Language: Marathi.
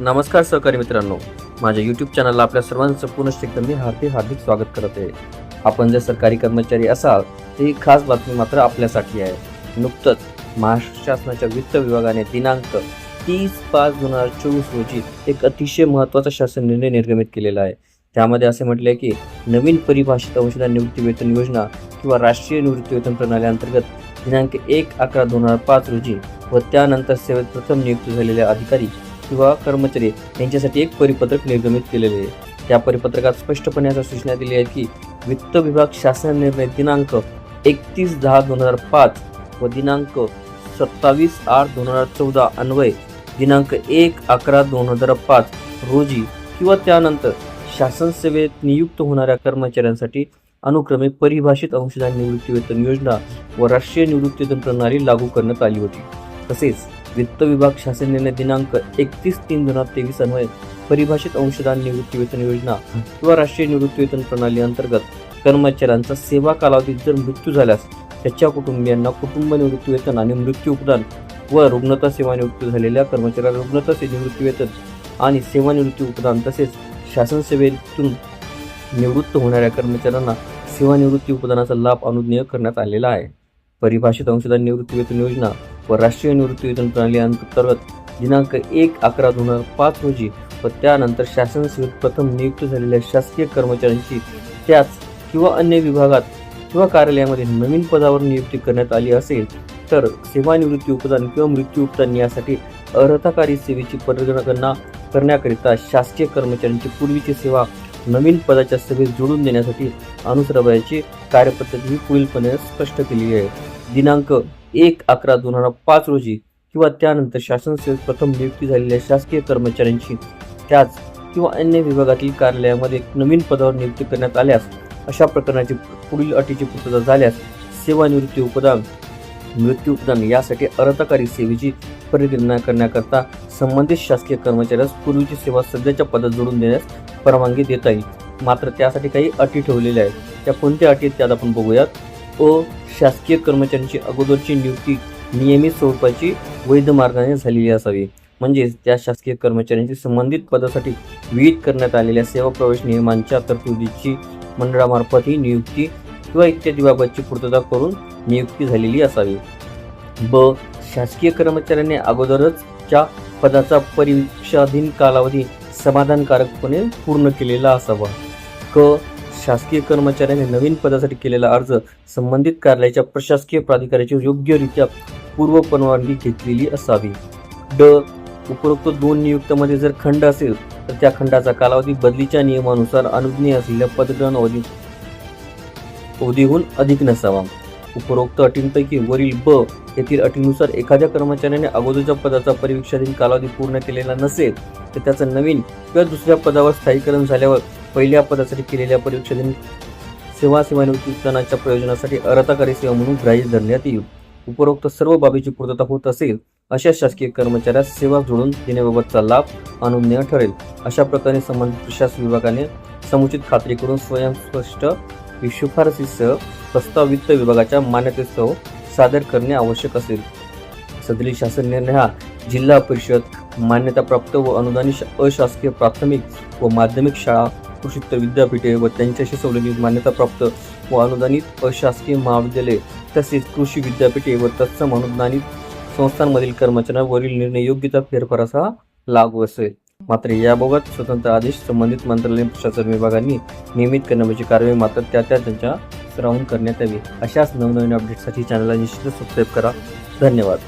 नमस्कार सहकारी मित्रांनो. माझ्या यूट्यूब चॅनलला आपल्या सर्वांचं पुनश्च एकदम मी हार्दिक हार्दिक स्वागत करत आहे. आपण जर सरकारी कर्मचारी असाल तर ही खास बातमी मात्र आपल्यासाठी आहे. नुकतंच महाराष्ट्र शासनाच्या वित्त विभागाने दिनांक तीस पाच दोन हजार चोवीस रोजी एक अतिशय महत्त्वाचा शासन निर्णय निर्गमित केलेला आहे. त्यामध्ये असे म्हटले आहे की नवीन परिभाषित अंशदान निवृत्ती वेतन योजना किंवा राष्ट्रीय निवृत्ती वेतन प्रणाली अंतर्गत दिनांक एक अकरा दोन हजार पाच रोजी व त्यानंतर सेवेत प्रथम नियुक्त झालेले अधिकारी किंवा कर्मचारी यांच्यासाठी एक परिपत्रक निर्गमित केलेले आहे. त्या परिपत्रकात स्पष्टपणे अशा सूचना दिली आहे की वित्त विभाग शासन निर्णय दिनांक एकतीस दहा दोन हजार पाच व दिनांक सत्तावीस आठ दोन हजार चौदा अन्वय दिनांक एक अकरा दोन हजार पाच रोजी किंवा त्यानंतर शासन सेवेत नियुक्त होणाऱ्या कर्मचाऱ्यांसाठी अनुक्रमे परिभाषित अंशदान निवृत्तीवेतन योजना व राष्ट्रीय निवृत्तीवेतन प्रणाली लागू करण्यात आली होती. तसेच वित्त विभाग शासन निर्णय दिनांक एकतीस तीन दोन हजार तेवीस अन्वये परिभाषित अंशदान निवृत्ती वेतन योजना किंवा राष्ट्रीय निवृत्ती वेतन प्रणाली अंतर्गत कर्मचाऱ्यांचा सेवा कालावधीत जर मृत्यू झाल्यास त्याच्या कुटुंबियांना कुटुंब निवृत्ती वेतन आणि मृत्यू उपदान व रुग्णता सेवानिवृत्त झालेल्या कर्मचाऱ्याला रुग्णता से निवृत्ती वेतन आणि सेवानिवृत्ती उपदान तसेच शासन सेवेतून निवृत्त होणाऱ्या कर्मचाऱ्यांना सेवानिवृत्ती उपदानाचा लाभ अनुज्ञेय करण्यात आलेला आहे. परिभाषित अंशदान निवृत्ती वेतन योजना व राष्ट्रीय निवृत्तीवेतन प्रणाली अंतर्गत दिनांक एक अकरा दोन हजार पाच रोजी व त्यानंतर शासन सेवेत प्रथम नियुक्त झालेल्या शासकीय कर्मचाऱ्यांची त्याच किंवा अन्य विभागात किंवा कार्यालयामध्ये नवीन पदावर नियुक्ती करण्यात आली असेल तर सेवानिवृत्ती उपदान किंवा मृत्यू उपदान यासाठी अर्हताकारी सेवेची परिगणना करण्याकरिता शासकीय कर्मचाऱ्यांची पूर्वीची सेवा नवीन पदाच्या सेवेत जोडून देण्यासाठी अनुसरवायची कार्यपद्धती ही पुढीलपणे स्पष्ट केली आहे. दिनांक एक अकरा दोन हजार पाच रोजी किंवा त्यानंतर शासन सेवेत प्रथम नियुक्ती झालेल्या शासकीय कर्मचाऱ्यांची त्याच किंवा अन्य विभागातील कार्यालयामध्ये नवीन पदावर नियुक्ती करण्यात आल्यास अशा प्रकरणाची पुढील अटीची पूर्तता झाल्यास सेवानिवृत्ती उपदान मृत्यू उपदान यासाठी अर्धकारी सेवेची परिगणना करण्याकरता संबंधित शासकीय कर्मचाऱ्यास पूर्वीची सेवा सध्याच्या पदात जोडून देण्यास परवानगी देता येईल. मात्र त्यासाठी काही अटी ठेवलेल्या आहेत. त्या कोणत्या अटी आहेत त्यात आपण बघूयात. व शासकीय कर्मचाऱ्यांची अगोदरची नियुक्ती नियमित स्वरूपाची वैध मार्गाने झालेली असावी. म्हणजेच त्या शासकीय कर्मचाऱ्यांची संबंधित पदासाठी विहित करण्यात आलेल्या सेवा प्रवेश नियमांच्या तरतुदीची मंडळामार्फत ही नियुक्ती किंवा इत्यादी बाबतची पूर्तता करून नियुक्ती झालेली असावी. ब. शासकीय कर्मचाऱ्यांनी अगोदरच च्या पदाचा परीक्षाधीन कालावधी समाधानकारकपणे पूर्ण केलेला असावा. क. शासकीय कर्मचाऱ्याने नवीन पदासाठी केलेला अर्ज संबंधित कार्यालयाच्या प्रशासकीय प्राधिकाऱ्याची योग्यरित्या पूर्व परवानगी घेतलेली असावी. ड. उपरोक्त दोन नियुक्त्यामध्ये जर खंड असेल तर त्या खंडाचा कालावधी बदलीच्या नियमानुसार अनुज्ञेय असलेल्या पदग्रहण अवधी अवधीहून अधिक नसावा. उपरोक्त अटींपैकी वरील ब येथील अटीनुसार एखाद्या कर्मचाऱ्याने अगोदरच्या पदाचा परीक्षाधीन कालावधी पूर्ण केलेला नसेल तर त्याचं नवीन किंवा दुसऱ्या पदावर स्थायीकरण झाल्यावर पहिल्या पदासाठी केलेल्या परीक्षाधीन सेवा सेवानिवृत्ती प्रयोजनासाठी अर्हताकारी सेवा म्हणून ग्राह्य धरण्यात येईल. उपरोक्त सर्व बाबीची पूर्तता होत असेल अशा शासकीय कर्मचाऱ्यास सेवा जोडून देण्याबाबतचा लाभ अनुज्ञेय ठरेल. अशा प्रकारे संबंधित प्रशासन विभागाने समुचित खात्री करून स्वयंस्पष्ट शिफारसीसह प्रस्ताव वित्त विभागाच्या मान्यतेसह सादर करणे आवश्यक असेल. सदरी शासन निर्णय हा जिल्हा परिषद मान्यताप्राप्त व अनुदानित अशासकीय प्राथमिक व माध्यमिक शाळा कृषीत्तर विद्यापीठे व त्यांच्याशी संलग्नित मान्यताप्राप्त व अनुदानित अशासकीय महाविद्यालये तसेच कृषी विद्यापीठे व तत्सम अनुदानित संस्थांमधील कर्मचाऱ्यांवरील निर्णय योग्यता फेरफाराचा लागू असेल. मात्र याबाबत स्वतंत्र आदेश संबंधित मंत्रालय प्रशासन विभागांनी नियमित करण्याची कारवाई मात्र त्या त्या त्यांच्या स्तरावरून करण्यात यावी. अशाच नवनवीन अपडेटसाठी चॅनलला निश्चितच सबस्क्राईब करा. धन्यवाद.